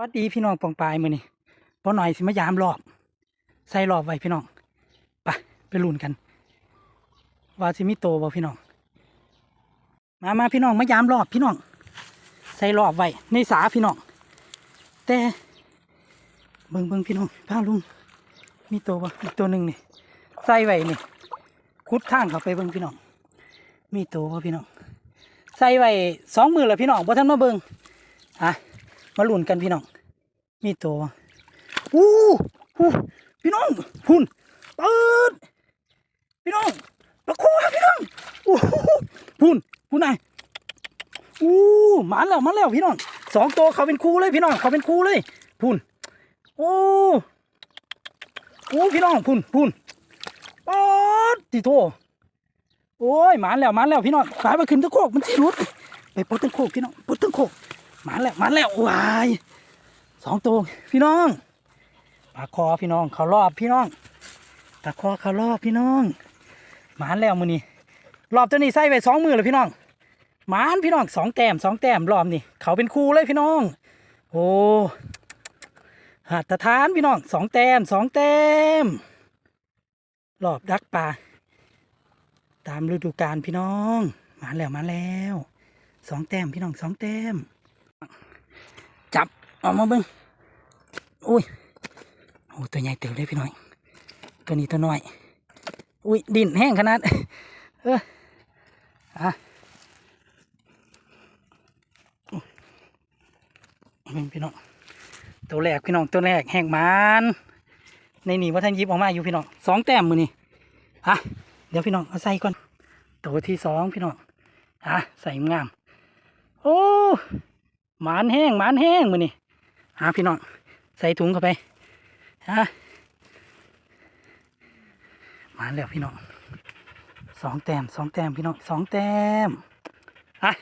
วัสดีพี่น้องปองปลายมือนี่พอหน่อยสิมายามรอบ ใส่รอบไว้พี่น้องไปไปลุ้นกัน ว่าสิมีโตบ่พี่น้อง มามาพี่น้องมายามรอบพี่น้อง ใส่รอบไว้ในสาพี่น้อง แต่เบิ่งเบิ่งพี่น้องพาลุงมีโตบ่อีกตัวหนึ่งนี่ใส่ไว้นี่คุดทางเข้าไปเบิ่งพี่น้อง มีโตบ่พี่น้อง ใส่ไว้สองมือแล้วพี่น้องบ่ทันมาเบิ่งอะ มาลุ้นกันพี่น้อง มีตัวอู้หูพี่น้องพุ่นเปิดพี่น้องปลาโคครับพี่น้องอู้หูพุ่นพุ่นไงอู้มาแล้วมาแล้วพี่น้องสองตัวเขาเป็นคู่เลยพี่น้องเขาเป็นคู่เลยพุ่นโอ้โอ้พี่น้องพุ่นพุ่นป๊อดติโตโอ้ยมาแล้วมาแล้วพี่น้องสายไปขึ้นตะโคกมันสิรุดไปปดตะโคกพี่น้องปดตะโคก มาแล้วมาแล้ววายสองตัวพี่น้องปลาคอพี่น้องเขารอบพี่น้องปลาคอเขารอบพี่น้องหมานแล้วมือนี้รอบตัวนี้ใส่ไปสองมือเลยพี่น้องหมานพี่น้องสองแต้มสองแต้มรอบนี่เขาเป็นครูเลยพี่น้อง โอ้หัตถทานพี่น้องสองแต้มสองแต้มรอบดักปลาตามฤดูกาลพี่น้อง มาแล้วมาแล้วสองแต้มพี่น้องสองแต้ม จับออกมาเบิ้งอุ้ยโอ้ตัวใหญ่เต็มเลยพี่น้อย ตัวนี้ตัวน้อย อุ้ยดินแห้งขนาด เอออะเบิ่งพี่น้องตัวแรกพี่น้องตัวแรกแห้งมันในนี่ว่าท่านยิบออกมาอยู่พี่น้องสองแต้มมือนี่ฮะเดี๋ยวพี่น้องเอาใส่ก่อนตัวที่สองพี่น้องฮะใส่งาม โอ้ หมานแห้งหมานแห้งมือนี่หาพี่น้องใส่ถุงเข้าไปฮะหมานแล้วพี่น้องสองแต้มสองแต้มพี่น้องสองแต้มอะ